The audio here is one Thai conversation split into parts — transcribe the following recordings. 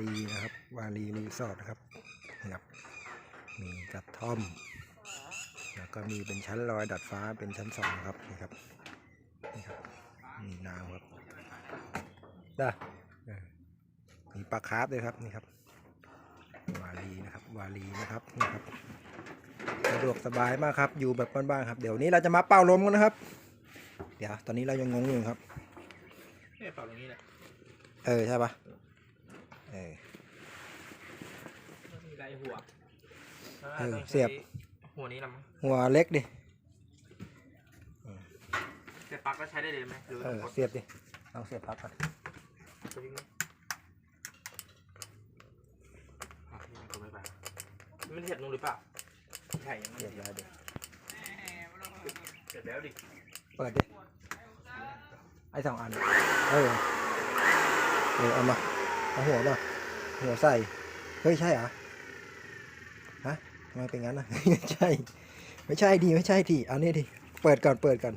ลีนะครับ วาลีรีสอร์ทนะครับนะครับ มีกระท่อม แล้วก็มีเป็นชั้นลอยดัดฟ้าเป็นชั้นสองครับนี่ครับนี่ครับมีนาวครับได้เออมีปลาคาร์ฟด้วยครับนี่ครับ วาลีนะครับ วาลีนะครับนี่ครับสะดวกสบายมากครับ อยู่แบบบ้านๆครับ เดี๋ยวนี้เราจะมาเป่าลมกันนะครับ เดี๋ยว ตอนนี้เรายังงงอยู่ครับเนี่ยเป่าตรงนี้แหละ เออ ใช่ปะเออมีไรหัวเออต้องใช้เสียบ หัวนี้ละมั้งหัวเล็กดิเสียบปลั๊กก็ใช้ได้เลยไหมหรือเอต้องอกดเสียบดิลองเสียบปลั๊กก่อนสวิตช์นี้อะนี่มันกดไม่ไปมันเห็ดลงหรือเปล่าใช่ยังไม่เสียบเห็ดแล้วดิเสร็จแล้วดิเปิดดิไอ้สองอันเออเออเอามา เอาหัวมาหัวใส่ เฮ้ย ใช่เหรอ ฮะทำไมเป็นงั้นนะไม่ใช่ ไม่ใช่ดีไม่ใช่ทีเอานี่ดิ เปิดก่อน เปิดก่อน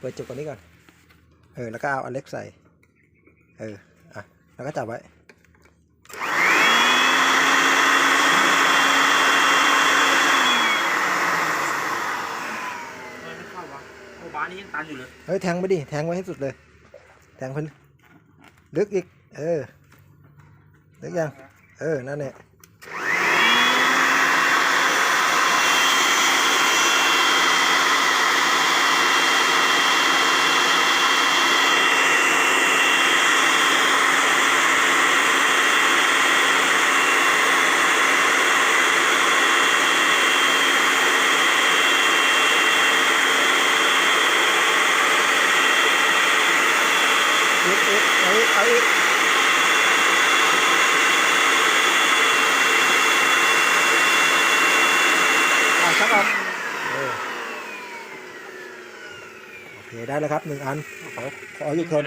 เปิดจุกก่อนนี้ก่อน เออ แล้วก็เอาอันเล็กใส่ เออ อะ แล้วก็จับไว้ทำไมไม่เข้าวะโอ้บ้านนี้ยังตันอยู่เลย เฮ้ย แทงไปดิ แทงไว้ให้สุดเลย แทงเพิ่นลึกอีก เออ ลึกยัง เออ นั่นแหละอีกอีกเอาอีกเอาอีก ชักออกโอเคได้แล้วครับหนึ่งอันขอขออยุคน